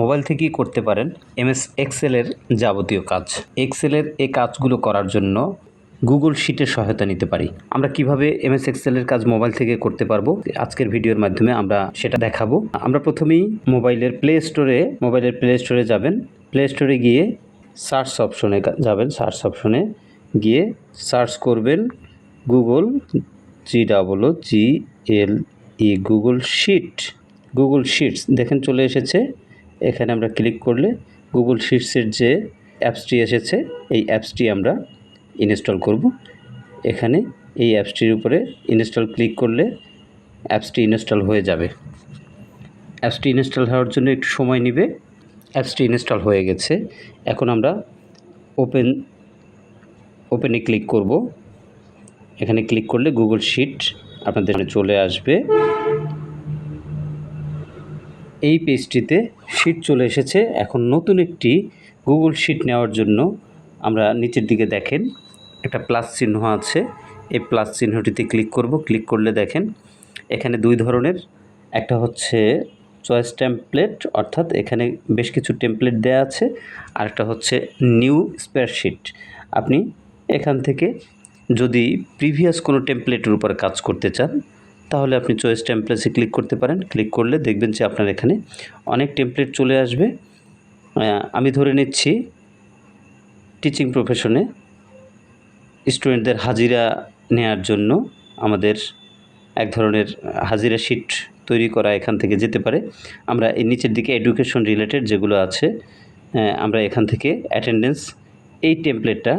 Mobile থেকেই করতে পারেন এমএস এক্সেলের যাবতীয় কাজ। এক্সেলের এই কাজগুলো করার জন্য গুগল শিটের সহায়তা নিতে পারি। আমরা কীভাবে এমএস এক্সেলের কাজ মোবাইল থেকে করতে পারব? আজকের ভিডিওর মাধ্যমে আমরা সেটা দেখাবো। আমরা প্রথমেই মোবাইলের প্লে স্টোরে মোবাইলের প্লে স্টোরে যাবেন। প্লে স্টোরে গিয়ে সার্চ অপশনে যাবেন। সার্চ অপশনে গিয়ে সার্চ করবেন Google G double G L E Google Sheet Google Sheets দেখেন চলে এসেছে। এখানে আমরা ক্লিক করলে গুগল শিটসের যে অ্যাপসটি এসেছে, এই অ্যাপসটি আমরা ইনস্টল করব। এখানে এই অ্যাপসটির উপরে ইনস্টল ক্লিক করলে অ্যাপসটি ইনস্টল হয়ে যাবে। অ্যাপসটি ইনস্টল হওয়ার জন্য একটু সময় নেবে। অ্যাপসটি ইনস্টল হয়ে গেছে। এখন আমরা ওপেন ওপেনে ক্লিক করব। এখানে ক্লিক করলে গুগল শিট আপনাদের চলে আসবে। এই পেজটিতে শিট চলে এসেছে। এখন নতুন একটি গুগল শিট নেওয়ার জন্য আমরা নিচের দিকে দেখেন, একটা প্লাস চিহ্ন আছে। এই প্লাস চিহ্নটিতে ক্লিক করব। ক্লিক করলে দেখেন, এখানে দুই ধরনের, একটা হচ্ছে চয়েস টেমপ্লেট অর্থাৎ এখানে বেশ কিছু টেমপ্লেট দেওয়া আছে, আরেকটা হচ্ছে নিউ স্প্রেডশিট আপনি এখান থেকে যদি প্রিভিয়াস কোনো টেমপ্লেটের উপর কাজ করতে চান তাহলে আপনি চয়েস টেমপ্লেটসে ক্লিক করতে পারেন। ক্লিক করলে দেখবেন যে আপনার এখানে অনেক টেমপ্লেট চলে আসবে। আমি ধরে নিচ্ছি টিচিং প্রফেশনে স্টুডেন্টদের হাজিরা নেয়ার জন্য আমাদের এক ধরনের হাজিরা শিট তৈরি করা এখান থেকে যেতে পারে। আমরা এই নিচের দিকে এডুকেশন রিলেটেড যেগুলো আছে আমরা এখান থেকে অ্যাটেন্ডেন্স এই টেমপ্লেটটা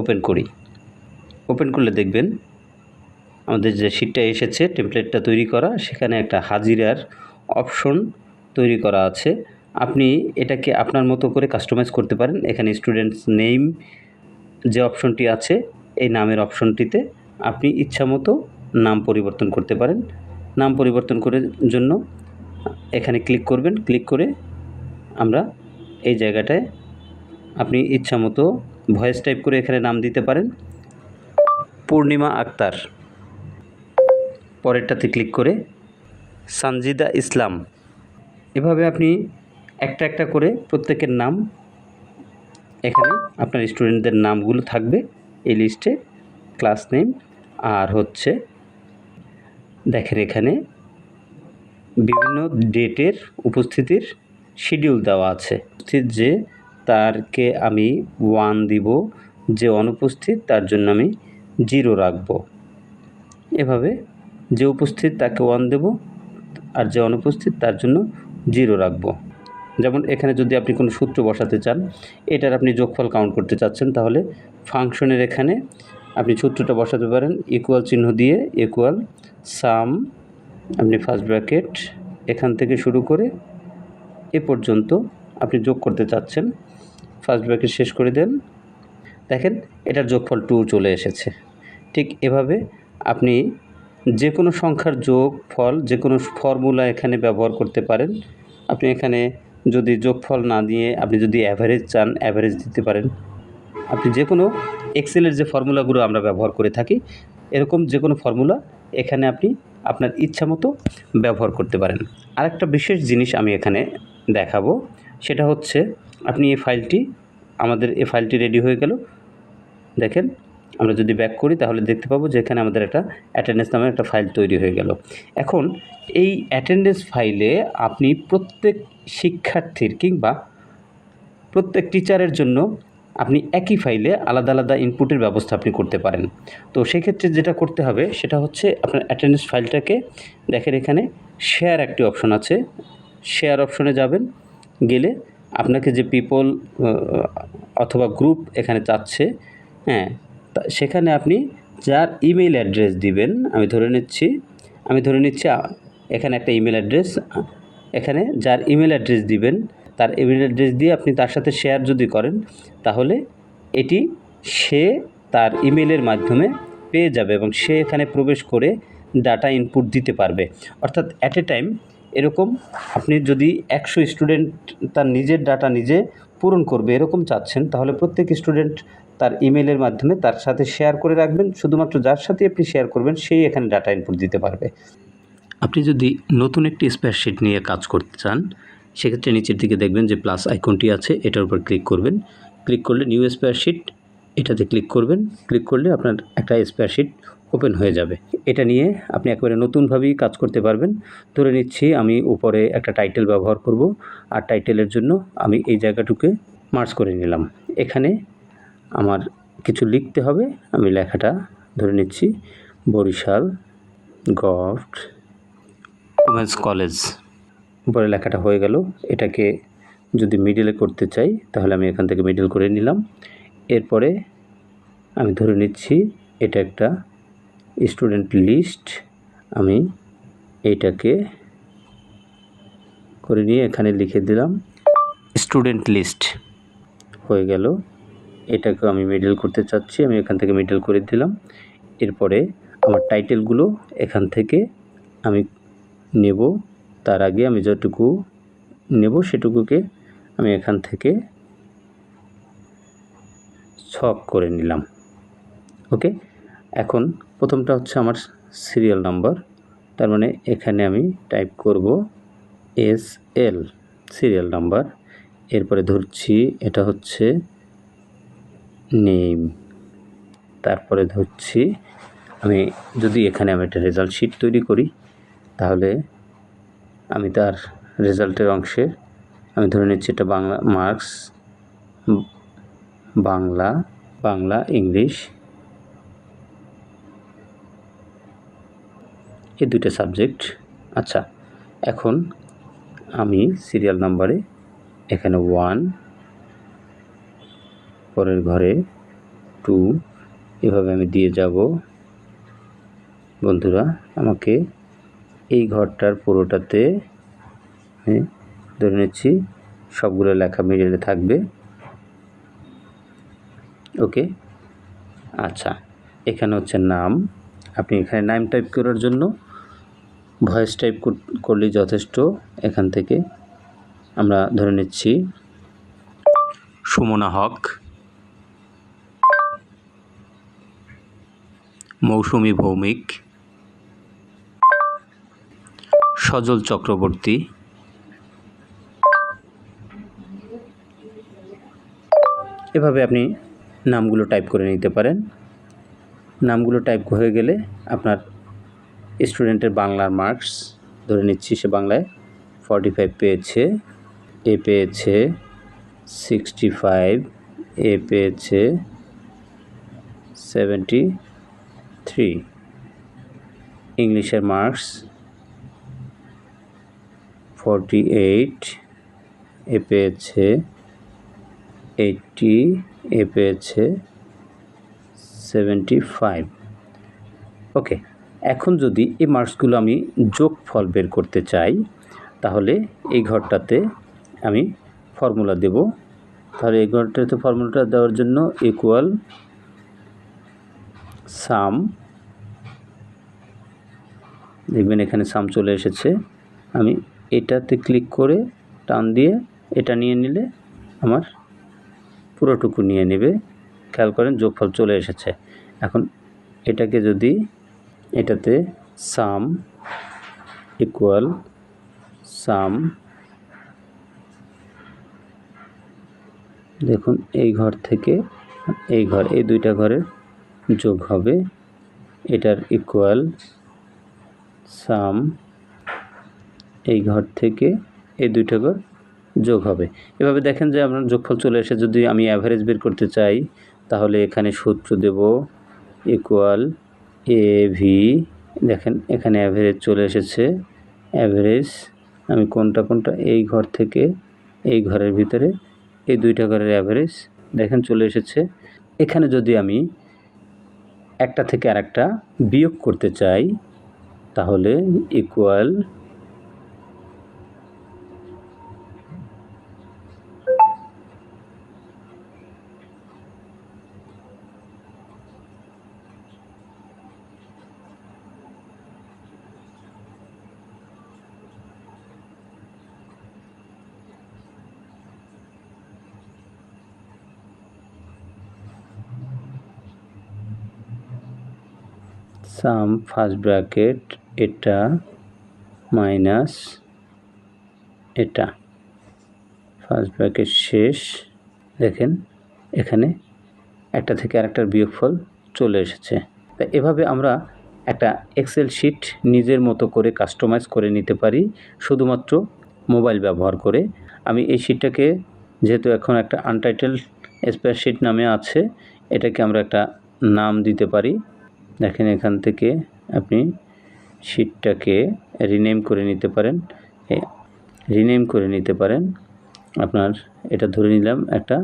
ওপেন করি। ওপেন করলে দেখবেন আমাদের যে শিটটা এসেছে টেমপ্লেটটা তৈরি করা, সেখানে একটা হাজিরার অপশন তৈরি করা আছে। আপনি এটাকে আপনার মতো করে কাস্টমাইজ করতে পারেন। এখানে স্টুডেন্টস নেম যে অপশনটি আছে, এই নামের অপশনটিতে আপনি ইচ্ছামতো নাম পরিবর্তন করতে পারেন। নাম পরিবর্তন করার জন্য এখানে ক্লিক করবেন। ক্লিক করে আমরা এই জায়গাটায় আপনি ইচ্ছামতো ভয়েস টাইপ করে এখানে নাম দিতে পারেন। পূর্ণিমা আক্তার। পরেরটাতে ক্লিক করে সানজিদা ইসলাম। এভাবে আপনি একটা একটা করে প্রত্যেকের নাম এখানে আপনার স্টুডেন্টদের নামগুলো থাকবে এই লিস্টে, ক্লাস নেম আর হচ্ছে দেখেন এখানে বিভিন্ন ডেটের উপস্থিতির শিডিউল দেওয়া আছে। উপস্থিত যে তারকে আমি ওয়ান দিব, যে অনুপস্থিত তার জন্য আমি জিরো রাখব। এভাবে যে উপস্থিত তাকে ওয়ান দেব আর যে অনুপস্থিত তার জন্য জিরো রাখব। যেমন এখানে যদি আপনি কোনো সূত্র বসাতে চান, এটার আপনি যোগফল কাউন্ট করতে চাচ্ছেন, তাহলে ফাংশনের এখানে আপনি সূত্রটা বসাতে পারেন ইকুয়াল চিহ্ন দিয়ে ইকুয়াল সাম আপনি ফার্স্ট ব্র্যাকেট এখান থেকে শুরু করে এ পর্যন্ত আপনি যোগ করতে চাচ্ছেন। ফার্স্ট ব্র্যাকেট শেষ করে দেন। দেখেন, এটার যোগফল টু চলে এসেছে। ঠিক এভাবে আপনি যে কোনো সংখ্যার যোগ ফল যে কোনো ফর্মুলা এখানে ব্যবহার করতে পারেন। আপনি এখানে যদি যোগফল না দিয়ে আপনি যদি অ্যাভারেজ চান অ্যাভারেজ দিতে পারেন। আপনি যে কোনো এক্সেলের যে ফর্মুলাগুলো আমরা ব্যবহার করে থাকি, এরকম যে কোনো ফর্মুলা এখানে আপনি আপনার ইচ্ছা মতো ব্যবহার করতে পারেন। আরেকটা বিশেষ জিনিস আমি এখানে দেখাবো, সেটা হচ্ছে আপনি এই ফাইলটি, আমাদের এই ফাইলটি রেডি হয়ে গেল। দেখেন আমরা যদি ব্যাক করি, তাহলে দেখতে পাবো যে এখানে আমাদের একটা অ্যাটেন্ডেন্স নামের একটা ফাইল তৈরি হয়ে গেল। এখন এই অ্যাটেন্ডেন্স ফাইলে আপনি প্রত্যেক শিক্ষার্থীর কিংবা প্রত্যেক টিচারের জন্য আপনি একই ফাইলে আলাদা আলাদা ইনপুটের ব্যবস্থা আপনি করতে পারেন। তো সেক্ষেত্রে যেটা করতে হবে, সেটা হচ্ছে আপনার অ্যাটেন্ডেন্স ফাইলটাকে দেখেন এখানে শেয়ার একটি অপশন আছে। শেয়ার অপশনে যাবেন, গেলে আপনাকে যে পিপল অথবা গ্রুপ এখানে চাচ্ছে হ্যাঁ সেখানে আপনি যার ইমেল অ্যাড্রেস দিবেন, আমি ধরে নিচ্ছি, আমি ধরে নিচ্ছি এখানে একটা ইমেল অ্যাড্রেস এখানে যার ইমেল অ্যাড্রেস দিবেন, তার ইমেল অ্যাড্রেস দিয়ে আপনি তার সাথে শেয়ার যদি করেন, তাহলে এটি সে তার ইমেলের মাধ্যমে পেয়ে যাবে এবং সে এখানে প্রবেশ করে ডাটা ইনপুট দিতে পারবে। অর্থাৎ অ্যাট এ টাইম এরকম আপনি যদি একশো স্টুডেন্ট তার নিজের ডাটা নিজে পূরণ করবে, এরকম চাচ্ছেন, তাহলে প্রত্যেক স্টুডেন্ট তার ইমেলের মাধ্যমে তার সাথে শেয়ার করে রাখবেন। শুধুমাত্র যার সাথে আপনি শেয়ার করবেন, সেই এখানে ডাটা ইনপুট দিতে পারবে। আপনি যদি নতুন একটি স্প্রেডশিট নিয়ে কাজ করতে চান, সেক্ষেত্রে নিচের দিকে দেখবেন যে প্লাস আইকনটি আছে, এটার উপর ক্লিক করবেন। ক্লিক করলে নিউ স্প্রেয়ারশিট এটাতে ক্লিক করবেন। ক্লিক করলে আপনার একটা স্প্রেয়ারশিট ওপেন হয়ে যাবে। এটা নিয়ে আপনি একেবারে নতুনভাবেই কাজ করতে পারবেন। ধরে নিচ্ছি আমি উপরে একটা টাইটেল ব্যবহার করব। আর টাইটেলের জন্য আমি এই জায়গাটুকে মার্চ করে নিলাম। এখানে আমার কিছু লিখতে হবে। আমি লেখাটা ধরে নিচ্ছি। Barishal govt women's college. উপরে লেখাটা হয়ে গেল। এটাকে যদি মিডিলে করতে চাই, তাহলে আমি এখান থেকে মিডিল করে নিলাম। এরপরে আমি ধরে নিচ্ছি, এটা একটা স্টুডেন্ট লিস্ট আমি এইটাকে করে নিয়ে এখানে লিখে দিলাম। স্টুডেন্ট লিস্ট হয়ে গেল। এটাকেও আমি মিডল করতে চাচ্ছি, আমি এখান থেকে মিডল করে দিলাম। এরপরে আমার টাইটেলগুলো এখান থেকে আমি নেব। তার আগে আমি যতটুকু নেব সেটুকুকে আমি এখান থেকে ছক করে নিলাম। ওকে এখন প্রথমটা হচ্ছে আমার সিরিয়াল নাম্বার তার মানে এখানে আমি টাইপ করব এস এল সিরিয়াল নাম্বার এরপরে ধরছি, এটা হচ্ছে নেম তারপরে ধরছি, আমি যদি এখানে আমি একটা রেজাল্ট শিট তৈরি করি, তাহলে আমি তার রেজাল্টের অংশে, আমি ধরে নিচ্ছি এটা বাংলা মার্কস বাংলা বাংলা, ইংলিশ, এই দুইটা সাবজেক্ট আচ্ছা এখন আমি সিরিয়াল নাম্বারে এখানে ওয়ান পরের ঘরে টু, এভাবে আমি দিয়ে যাব। বন্ধুরা, আমাকে এই ঘরটার পুরোটাতে আমি ধরে নিচ্ছি, সবগুলো লেখা মিডিলে থাকবে। ওকে? আচ্ছা এখানে হচ্ছে নাম। আপনি এখানে নাম টাইপ করার জন্য ভয়েস টাইপ করলেই যথেষ্ট। এখান থেকে আমরা ধরে নিচ্ছি, সুমনা হক। মৌসুমি ভৌমিক, সজল চক্রবর্তী, এভাবে আপনি নামগুলো টাইপ করে নিতে পারেন। নামগুলো টাইপ হয়ে গেলে আপনার স্টুডেন্টের বাংলার মার্কস ধরে নিচ্ছি, সে বাংলায় ফর্টি ফাইভ পেয়েছে এ পেয়েছে সিক্সটি ফাইভ এ পেয়েছে সেভেন্টি থ্রি ইংলিশের মার্কস ফর্টি এইট এ পেয়েছে এইটটি এ পেয়েছে সেভেন্টি ফাইভ ওকে এখন যদি এই মার্কসগুলো আমি যোগ ফল বের করতে চাই, তাহলে এই ঘরটাতে আমি ফর্মুলা দেব। তাহলে এই ঘরটাতে ফর্মুলাটা দেওয়ার জন্য ইকুয়াল সাম। দেখবেন এখানে সাম চলে এসেছে। আমি এটাতে ক্লিক করে টান দিয়ে এটা নিয়ে নিলে আমার পুরোটুকু নিয়ে নেবে। খেয়াল করেন যোগফল চলে এসেছে। এখন এটাকে যদি এটাতে সাম ইকুয়াল সাম দেখুন এই ঘর থেকে এই ঘর, এই দুইটা ঘরের যোগ হবে। এটার ইকুয়াল সাম এই ঘর থেকে এই দুইটা ঘর যোগ হবে। এভাবে দেখেন যে আপনার যোগফল চলে এসে যদি আমি অ্যাভারেজ বের করতে চাই, তাহলে এখানে সূত্র দেব ইকুয়াল এ ভি দেখেন, এখানে অ্যাভারেজ চলে এসেছে। অ্যাভারেজ আমি কোনটা কোনটা? এই ঘর থেকে এই ঘরের ভিতরে এই দুইটা ঘরের অ্যাভারেজ দেখেন, চলে এসেছে। এখানে যদি আমি একটা থেকে আরেকটা বিয়োগ করতে চাই তাহলে ইকুয়াল সাম ফার্স্ট ব্র্যাকেট এটা মাইনাস এটা ফার্স্ট ব্র্যাকেট শেষ। দেখেন, এখানে একটা থেকে আরেকটার বিয়োগফল চলে এসেছে। তা এভাবে আমরা একটা এক্সেল শিট নিজের মতো করে কাস্টমাইজ করে নিতে পারি, শুধুমাত্র মোবাইল ব্যবহার করে। আমি এই শিটটাকে যেহেতু এখন একটা আনটাইটেল স্প্রেডশিট নামে আছে, এটাকে আমরা একটা নাম দিতে পারি। দেখেন এখান থেকে আপনি শিটটাকে রিনেম করে নিতে পারেন। রিনেম করে নিতে পারেন। আপনার এটা ধরে নিলাম একটা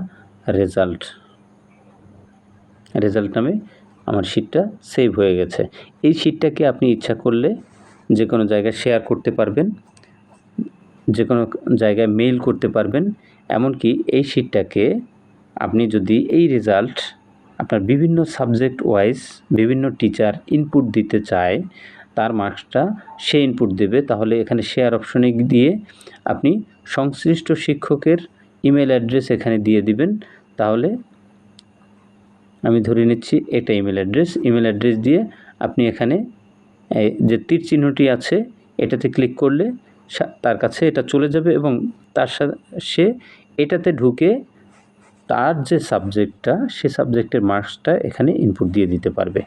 রেজাল্ট রেজাল্ট নামে আমার শিটটা সেভ হয়ে গেছে। এই শিটটাকে আপনি ইচ্ছা করলে যে কোনো জায়গায় শেয়ার করতে পারবেন যে কোনো জায়গায় মেইল করতে পারবেন। এমনকি এই শিটটাকে আপনি যদি এই রেজাল্ট আপনার বিভিন্ন সাবজেক্ট ওয়াইজ বিভিন্ন টিচার ইনপুট দিতে চায়, তার মার্কসটা সে ইনপুট দেবে। তাহলে এখানে শেয়ার অপশনে দিয়ে আপনি সংশ্লিষ্ট শিক্ষকের ইমেল অ্যাড্রেস এখানে দিয়ে দিবেন। তাহলে আমি ধরে নিচ্ছি এটা ইমেল অ্যাড্রেস ইমেল অ্যাড্রেস দিয়ে আপনি এখানে যে তীর চিহ্নটি আছে, এটাতে ক্লিক করলে তার কাছে এটা চলে যাবে এবং তার সাথে সে এটাতে ঢুকে তার যে সাবজেক্টটা সে সাবজেক্টের মার্কসটা এখানে ইনপুট দিয়ে দিতে পারবে।